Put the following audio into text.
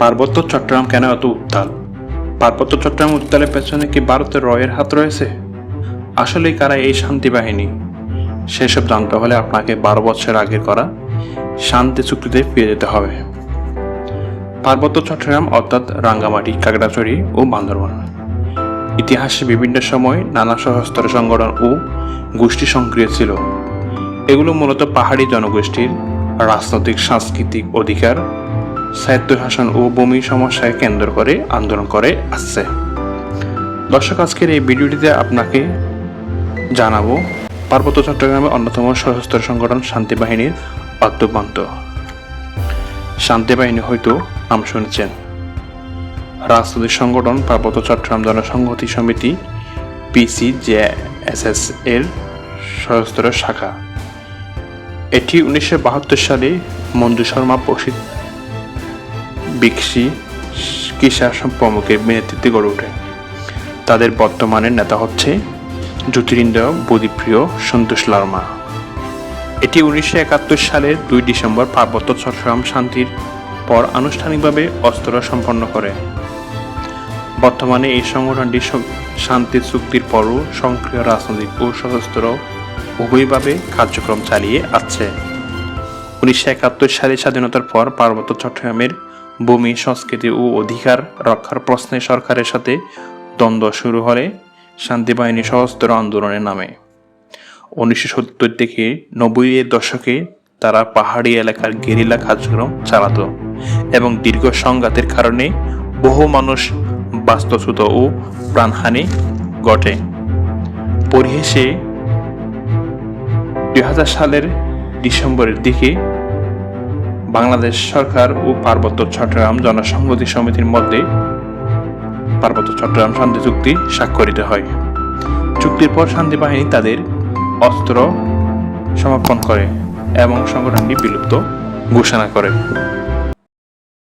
পার্বত্য চট্টগ্রাম কেন এত উত্তাল? পার্বত্য চট্টগ্রাম উত্তালের পেছনে কি ভারতের রয়ের হাত রয়েছে? আসলেই কারা এই শান্তি বাহিনী? সেসব জানতে হলে আপনাকে বারো বছর আগে করা শান্তি চুক্তিতে ফিরে যেতে হবে। পার্বত্য চট্টগ্রাম অর্থাৎ রাঙ্গামাটি, কাকড়াছড়ি ও বান্দরবান। ইতিহাসে বিভিন্ন সময় নানা সহস্র সংগঠন ও গোষ্ঠী সক্রিয় ছিল। এগুলো মূলত পাহাড়ি জনগোষ্ঠীর রাজনৈতিক, সাংস্কৃতিক অধিকার স্বায়ত্তশাসন ও ভূমি সমস্যায় কেন্দ্র করে আন্দোলন করে আসছে। দর্শক, আজকের এই ভিডিওটিতে আপনাকে জানাব, পার্বত্য চট্টগ্রামের অন্যতম সশস্ত্র সংগঠন শান্তি বাহিনীর অদ্যপান্ত শান্তি বাহিনী হয়তো নাম শুনেছেন। রাজনৈতিক সংগঠন পার্বত্য চট্টগ্রাম জনসংহতি সমিতি পিসি জে এস এস এর সশস্ত্র শাখা। এটি উনিশশো বাহাত্তর সালে মঞ্জু শর্মা প্রসিদ্ধ বিকশি কিসার প্রমুখের নেতৃত্বে গড়ে ওঠে। তাদের বর্তমানের নেতা হচ্ছে জ্যোতিরিন্দ্র বুদ্ধিপ্রিয় সন্তোষ লার্মা। এটি উনিশশো একাত্তর সালের দুই ডিসেম্বর পার্বত্য চট্টগ্রাম শান্তির পর আনুষ্ঠানিকভাবে অস্ত্র সম্পন্ন করে। বর্তমানে এই সংগঠনটি শান্তি চুক্তির পরও সক্রিয় রাজনৈতিক ও সশস্ত্র উভয়ভাবে কার্যক্রম চালিয়ে আসছে উনিশশো একাত্তর সালে স্বাধীনতার পর পার্বত্য চট্টগ্রামের ভূমি, সংস্কৃতি ও অধিকার রক্ষার প্রশ্নে সরকারের সাথে দ্বন্দ্ব শুরু হলে শান্তি বাহিনী সশস্ত্র আন্দোলনের নামে। উনিশশো সত্তর থেকে নব্বই এর দশকে তারা পাহাড়ি এলাকার গেরিলা কার্যক্রম চালাতো এবং দীর্ঘ সংঘাতের কারণে বহু মানুষ বাস্তুচ্যুত ও প্রাণহানি ঘটে। পরিশেষে দুই সালের ডিসেম্বরের দিকে বাংলাদেশ সরকার ও পার্বত্য চট্টগ্রাম জনসংহতি সমিতির মধ্যে পার্বত্য চট্টগ্রাম শান্তি চুক্তি স্বাক্ষরিত হয়। চুক্তির পর শান্তি বাহিনী তাদের অস্ত্র সমর্পণ করে এবং সংগঠনটি বিলুপ্ত ঘোষণা করে।